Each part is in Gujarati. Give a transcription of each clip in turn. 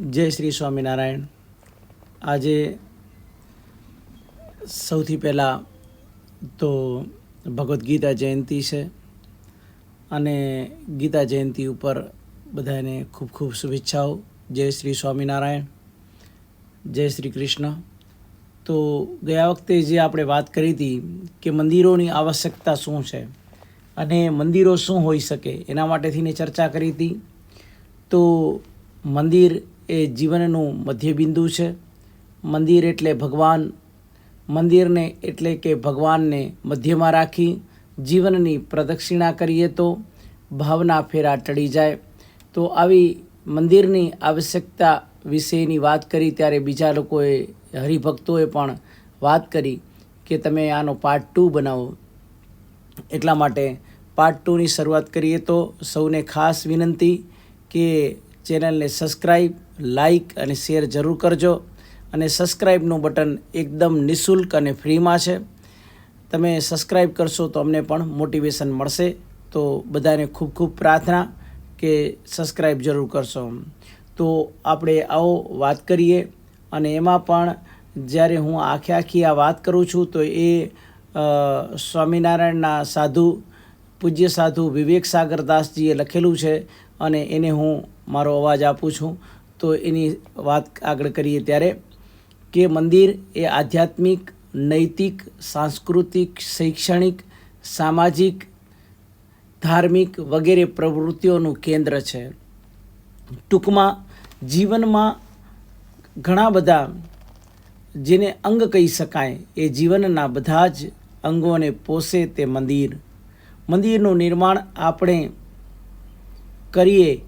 જય શ્રી સ્વામિનારાયણ. આજે સૌથી પહેલાં તો ભગવદ્ ગીતા જયંતિ છે અને ગીતા જયંતિ ઉપર બધાને ખૂબ ખૂબ શુભેચ્છાઓ. જય શ્રી સ્વામિનારાયણ. જય શ્રી કૃષ્ણ. તો ગયા વખતે જે આપણે વાત કરી હતી કે મંદિરોની આવશ્યકતા શું છે અને મંદિરો શું હોઈ શકે એના માટેથીને ચર્ચા કરી હતી. તો મંદિર એ જીવનનું મધ્યબિંદુ છે. મંદિર એટલે ભગવાન. મંદિરને એટલે કે ભગવાનને મધ્યમાં રાખી જીવનની પ્રદક્ષિણા કરીએ તો ભાવના ફેરા ટળી જાય. તો આવી મંદિરની આવશ્યકતા વિશેની વાત કરી ત્યારે બીજા લોકોએ હરિભક્તોએ પણ વાત કરી કે તમે આનો પાર્ટ ટુ બનાવો. એટલા માટે પાર્ટ ટુની શરૂઆત કરીએ તો સૌને ખાસ વિનંતી કે ચેનલને સબસ્ક્રાઈબ લાઇક અને શેર જરૂર કરજો અને સબસ્ક્રાઈબનું બટન એકદમ નિઃશુલ્ક અને ફ્રીમાં છે. તમે સબસ્ક્રાઈબ કરશો તો અમને પણ મોટિવેશન મળશે. તો બધાને ખૂબ ખૂબ પ્રાર્થના કે સબસ્ક્રાઈબ જરૂર કરશો. તો આપણે આવો વાત કરીએ અને એમાં પણ જ્યારે હું આખે આખી આ વાત કરું છું તો એ સ્વામિનારાયણના સાધુ, પૂજ્ય સાધુ વિવેક સાગરદાસજીએ લખેલું છે અને એને હું મારો અવાજ આપું છું. તો એની વાત આગળ કરીએ ત્યારે કે મંદિર એ આધ્યાત્મિક, નૈતિક, સાંસ્કૃતિક, શૈક્ષણિક, સામાજિક, ધાર્મિક વગેરે પ્રવૃત્તિઓનું કેન્દ્ર છે. ટૂંકમાં જીવનમાં ઘણા બધા જેને અંગ કહી શકાય એ જીવનના બધા જ અંગોને પોષે તે મંદિર. મંદિરનું નિર્માણ આપણે કરીએ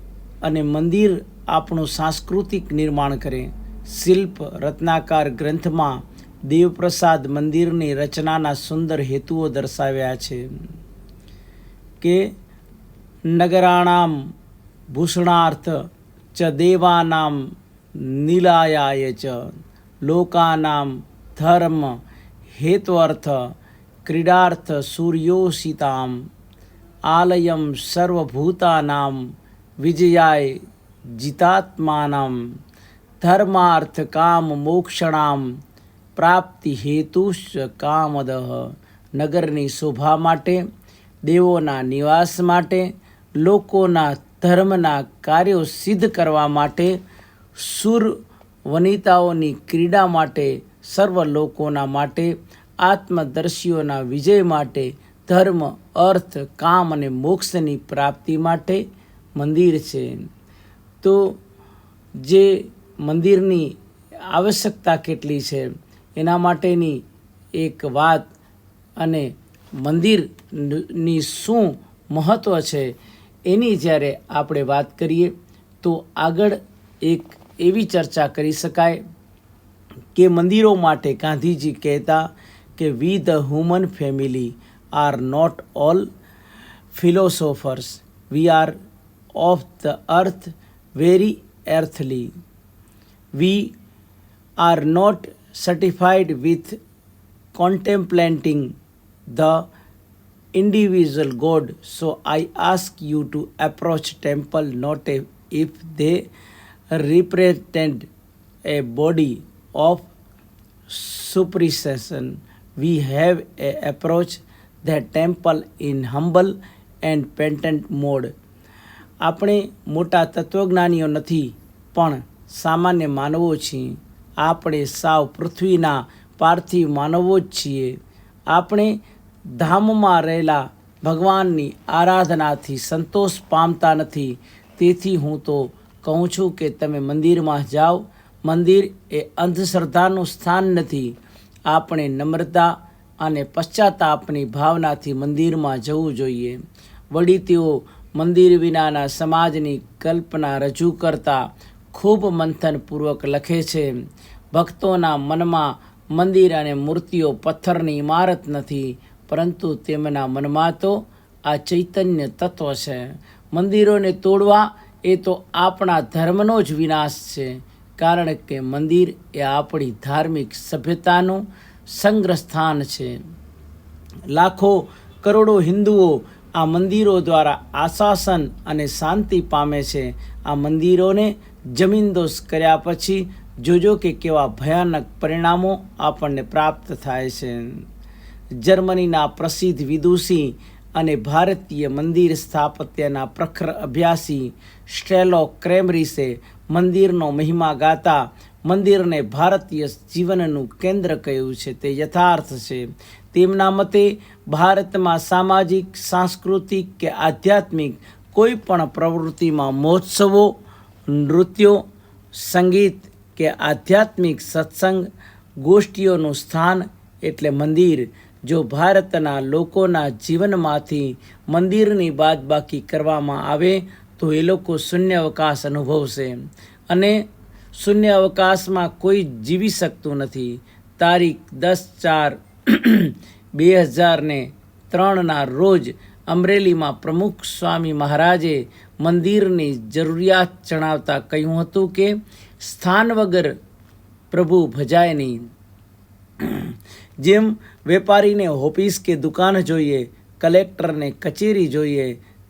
અને મંદિર આપણું સાંસ્કૃતિક નિર્માણ કરે. શિલ્પ, રત્નાકાર ગ્રંથમાં દેવપ્રસાદ મંદિરની રચનાના સુંદર હેતુઓ દર્શાવ્યા છે. કે નગરાણામ ભૂષણાર્થ ચ દેવાનામ નીલાયાય ચ. લોકાનામ ધર્મ હેત્વર્થ ક્રીડાર્થ સૂર્યોષિતામ આલયમ સર્વભૂતાનામ વિજયાય જીતાત્માનામ ધર્માર્થ કામ મોક્ષણામ પ્રાપ્તિ હેતુશ કામદ નગરની શોભા માટે, દેવોના નિવાસ માટે, લોકોના ધર્મના કાર્યો સિદ્ધ કરવા માટે, સુર વનિતાઓની ક્રીડા માટે, સર્વ લોકોના માટે, આત્મદર્શીઓના વિજય માટે, ધર્મ, અર્થ, કામ અને મોક્ષની પ્રાપ્તિ માટે મંદિર છે. તો જે મંદિરની આવશ્યકતા કેટલી છે, એના માટેની એક વાત અને મંદિરની શું મહત્ત્વ છે, એની જ્યારે આપણે વાત કરીએ, તો આગળ એક એવી ચર્ચા કરી શકાય કે મંદિરો માટે ગાંધીજી કહેતા કે we the human family are not all philosophers we are of the earth very earthly. We are not satisfied with contemplating the individual God. So I ask you to approach temple not if they represent a body of superstition. We have a approach the temple in humble and penitent mode. આપણે મોટા તત્વજ્ઞાનીઓ નથી, પણ સામાન્ય માનવો છીએ. આપણે સાવ પૃથ્વીના પાર્થિવ માનવો જ છીએ. આપણે ધામમાં રહેલા ભગવાનની આરાધનાથી સંતોષ પામતા નથી. તેથી હું તો કહું છું કે તમે મંદિરમાં જાઓ. મંદિર એ અંધશ્રદ્ધાનું સ્થાન નથી. આપણે નમ્રતા અને પશ્ચાતાપની ભાવનાથી મંદિરમાં જવું જોઈએ. વળી તેઓ મંદિર વિનાના સમાજની કલ્પના રજૂ કરતા ખૂબ મંથનપૂર્વક લખે છે, ભક્તોના મનમાં મંદિર અને મૂર્તિઓ પથ્થરની ઇમારત નથી, પરંતુ તેમના મનમાં તો આ ચૈતન્ય તત્વ છે. મંદિરોને તોડવા એ તો આપણા ધર્મનો જ વિનાશ છે, કારણ કે મંદિર એ આપણી ધાર્મિક સભ્યતાનું સંગ્રહ સ્થાન છે. લાખો કરોડો હિન્દુઓ આ મંદિરો દ્વારા આશાસન અને શાંતિ પામે છે. આ મંદિરોને જમીનદોષ કર્યા પછી જોજો કે કેવા ભયાનક પરિણામો આપણને પ્રાપ્ત થાય છે. જર્મનીના પ્રસિદ્ધ વિદુષી અને ભારતીય મંદિર સ્થાપત્યના પ્રખર અભ્યાસી સ્ટેલો ક્રેમરીસે મંદિરનો મહિમા ગાતા મંદિરને ભારતીય જીવનનું કેન્દ્ર કહ્યું છે. તે યથાર્થ છે. તેમના મતે ભારતમાં સામાજિક, સાંસ્કૃતિક કે આધ્યાત્મિક કોઈ પણ પ્રવૃત્તિમાં મહોત્સવો, નૃત્યો, સંગીત કે આધ્યાત્મિક સત્સંગ ગોષ્ઠીઓનું સ્થાન એટલે મંદિર, જો ભારતના લોકોના જીવનમાંથી મંદિરની બાદબાકી કરવામાં આવે, તો એ લોકો શૂન્યાવકાશ અનુભવશે. અને શૂન્ય અવકાશમાં કોઈ જીવી શકતું નથી. તારીખ દસ ચાર બે હજારને ત્રણના રોજ અમરેલીમાં પ્રમુખ સ્વામી મહારાજે મંદિરની જરૂરિયાત જણાવતા કહ્યું હતું કે, સ્થાન વગર પ્રભુ ભજાય નહીં. જેમ વેપારીને ઓફિસ કે દુકાન જોઈએ, કલેક્ટરને કચેરી જોઈએ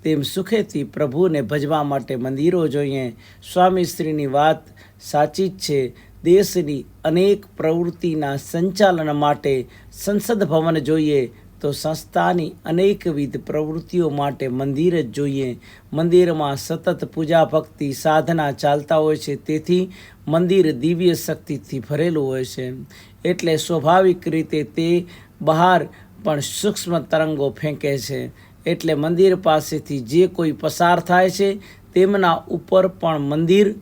તેમ સુખેથી પ્રભુને ભજવા માટે મંદિરો જોઈએ. સ્વામીશ્રીની વાત સાચી જ છે. દેશની અનેક પ્રવૃત્તિના સંચાલન માટે સંસદ ભવન જોઈએ તો સંસ્થાની અનેકવિધ પ્રવૃત્તિઓ માટે મંદિર જ જોઈએ. મંદિરમાં સતત પૂજા ભક્તિ સાધના ચાલતા હોય છે. તેથી મંદિર દિવ્ય શક્તિથી ભરેલું હોય છે. એટલે સ્વાભાવિક રીતે તે બહાર પણ સૂક્ષ્મ તરંગો ફેંકે છે. એટલે મંદિર પાસેથી જે કોઈ પસાર થાય છે, તેમના ઉપર પણ મંદિર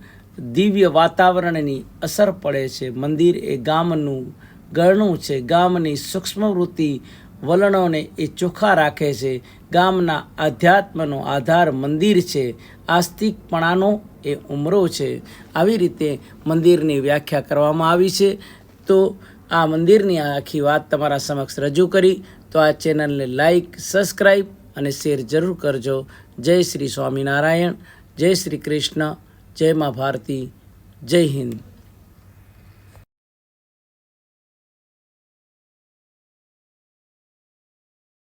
દિવ્ય વાતાવરણની અસર પડે છે. મંદિર એ ગામનું ગરણું છે. ગામની સૂક્ષ્મવૃત્તિ વલણોને એ ચોખ્ખા રાખે છે. ગામના આધ્યાત્મનો આધાર મંદિર છે. આસ્તિકપણાનો એ ઉમરો છે. આવી રીતે મંદિરની વ્યાખ્યા કરવામાં આવી છે. તો આ મંદિરની આખી વાત તમારા સમક્ષ રજૂ કરી. તો આ ચેનલને લાઈક સબસ્ક્રાઈબ અને શેર જરૂર કરજો. જય શ્રી સ્વામિનારાયણ, જય શ્રી કૃષ્ણ, જય મા ભારતી, જય હિન્દ.